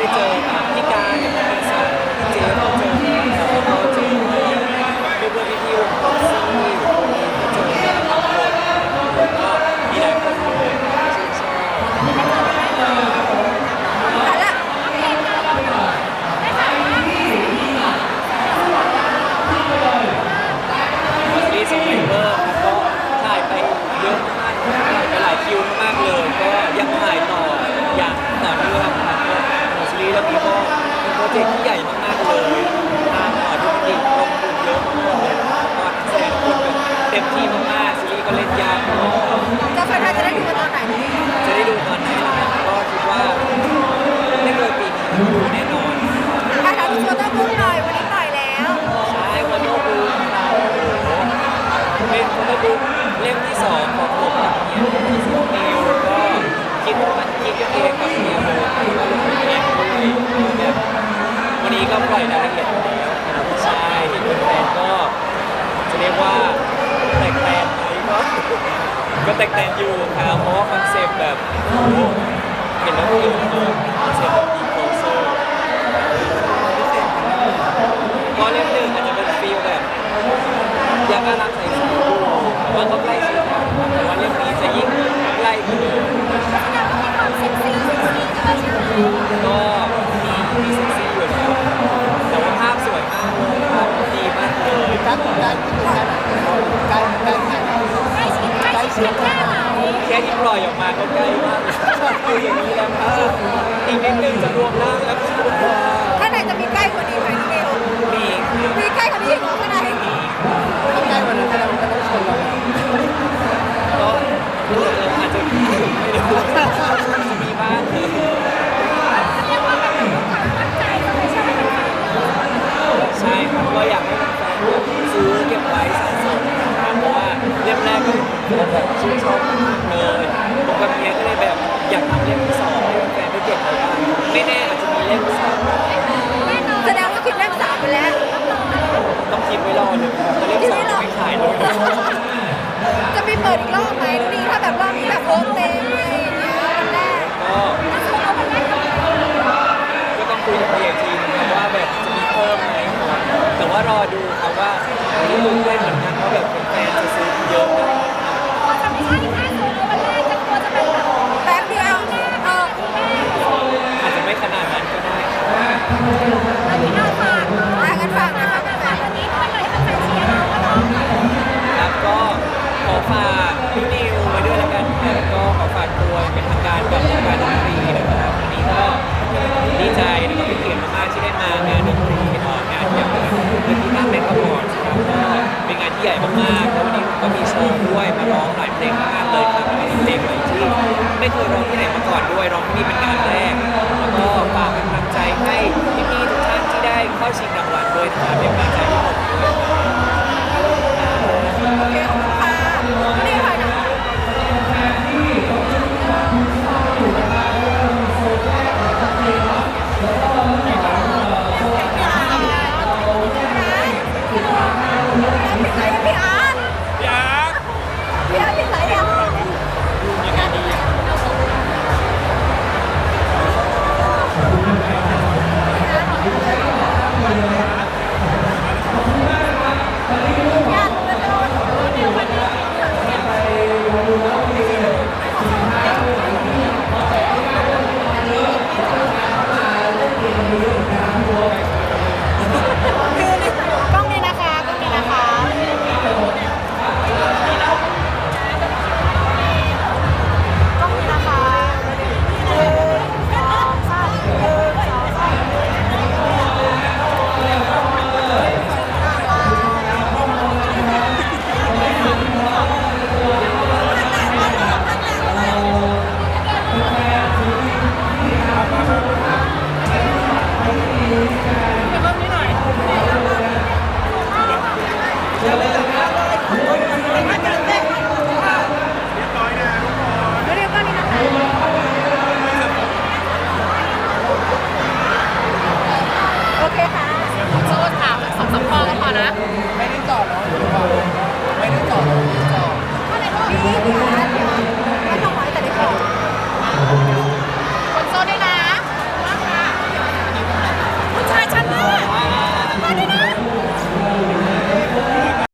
ได้เจอกับพี่การเป็นสาวพี่เจฟก็เจอแล้วก็เจอเพื่อนเพื่อนพี่ๆวงพ็อกซี่ก็เจอกันบางคนก็มีหลายคนเลยที่ชื่นชอบซีรีส์สมัยเบอร์ครับก็ถ่ายไปเยอะมากถ่ายไปหลายคิวมากๆเลย ก็ยังถ่ายต่ออย่างต่อเนื่องครับก็ซีรีส์เรื่องนี้ก็ เจกต์ที่ใหญ่มากๆเลยทางหอดูมันดีลงทุนเยอะมากเลยก็แสดงคนแบบเต็มที่มากๆซีรีส์ก็เล่นยากมากครับจะแฟนๆจะได้ดูกันตอนไหนนี่จะได้ดูตอนไหนล่ะครับก็คิดว่าไม่เกินปีนี้ดูแน่นอนถ้าถามพี่โฟโต้บุ๊กหน่อยวันนี้ปล่อยแล้ว ใช่วันโนบูเราเป็นโฟโต้บุ๊กเล่มที่สองของผมกับเมียที่สิบนิวก็คิดมันคิดกันเองกับเมียเลยแล้วก็ลงเองด้วยแบบ วันนี้ก็ปล่อยรายละเอียดแล้วครับใช่เห็นแฟนๆก็จะเรียกว่าแตกแตนไหมก็ ก็แตกแตนอยู่ครับเพราะว่าคอนเซปต์แบบโอ้โหเห็นแล้วก็อินเลยคอนเซปต์แบบดีโพเซอร์ ก็เล่มหนึ่งอาจจะเป็นฟีลแบบยังน่ารักใสๆอยู่แต่ว่าก็ใกล้ชิดกันแต่ว่าเล่มนี้จะยิ่งใกล้กว่าเดิมก็มีมีเซ็กซี่อยู่แล้วแต่ว่าภาพสวยมากเลยภาพดีมากเลย การการการการการถ่ายใกล้ชิดกัน แค่ที่ปล่อยออกมา ก็ใกล้มากเลยคืออย่างนี้แล้วครับอีกนิดนึงจะรวมร่าง โอ๊ตเต็มอะไรอย่างเงี้ยวันแรกก็ก็ต้องคุยกับพี่อีกทีนะว่าแบบจะมีเพิ่มไหมแต่ว่ารอดูครับว่าที่ลุ้นด้วยเหมือนกันว่าแบบแฟนจะซื้อเยอะไหม ที่ใหญ่มากๆแล้วันนี้ก็มีโชว์ด้วยมาร้องหลายเพลงมากเลยครับเป็นเพลงใหม่ที่ไม่เคยร้องที่ไหนมาก่อนด้วยร้องที่นี่เป็นการแรกแล้วก็ฝากกำลังใจให้พี่ๆทุกท่านที่ได้เข้าชิงรางวัลด้วยนะครับเป็นกำลังใจให้ผมด้วยครับ